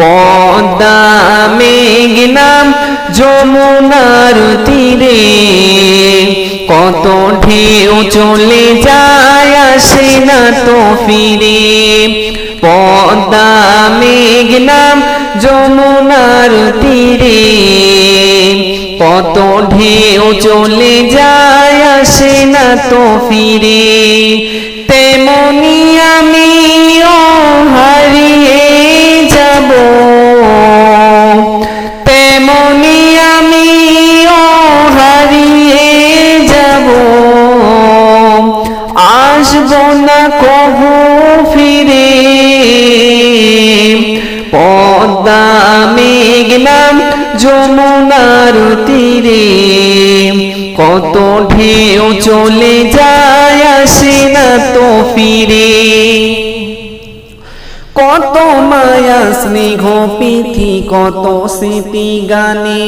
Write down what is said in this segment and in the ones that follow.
পদ্মা মেঘনাম যমুনার তীরে। কত ঢেউ চলে যায়, আসে না তো ফিরে। পদ্মা মেঘনাম যমুনার তীরে। কত ঢেউ চলে যায়, আসে না তো ফিরে। তেমনি আমিও হারিয়ে যমুনার তীরে কত ঢেউ চলে যায় আসে না তো ফিরে। কত মায়া, স্নেহ পিথি কত স্মৃতি গানে,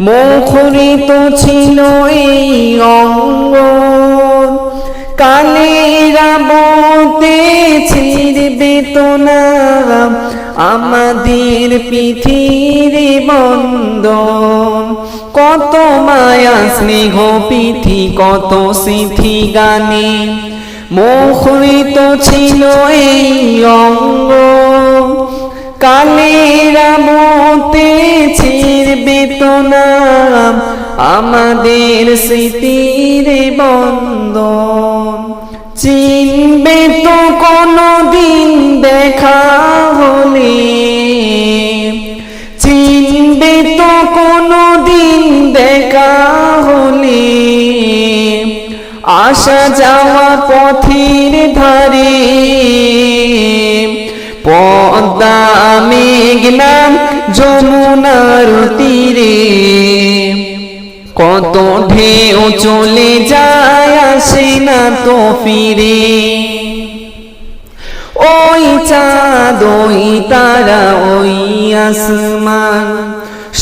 মুখরিত ছিল এই অঙ্গ। কালেরা বলতে ছিড়বে তো না আমাদের পৃথিবী বন্ধন। কত মায়া স্নেহ পিথি কত স্মৃতি গানে। মুখরিত ছিল এই অঙ্গ। কালেরা মতে ছিড়বে তো না আমাদের স্মৃতির বন্ধন। চিনবে তো কোনো দিন দেখা হলে। চিনবে তো কোনো দিন দেখা হলে। আসা যাওয়া পথের ধারে। পদ্মা মেঘনাম যমুনার তীরে। কত ঢেউ চলে যায় না তো ফিরে। ওই চাঁদ, ওই তারা, ওই আসমান,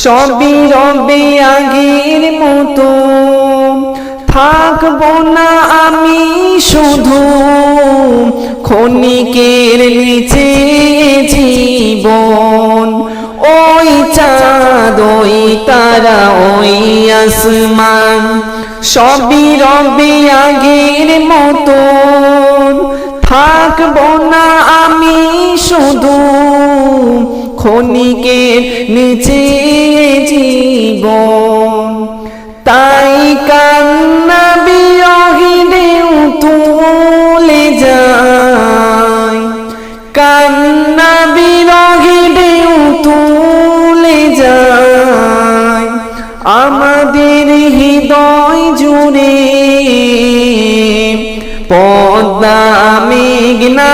সবই রবে আগের মতো। থাকব না আমি শুধু ক্ষণিকের নিচে জীবন। ওই চাঁদ, ওই তারা, ওই আসমান, সবই রবে আগের মতো। থাকব না আমি শুধু খনিকের নিচে জীবন। জুড়ে পদ্মা মেঘনা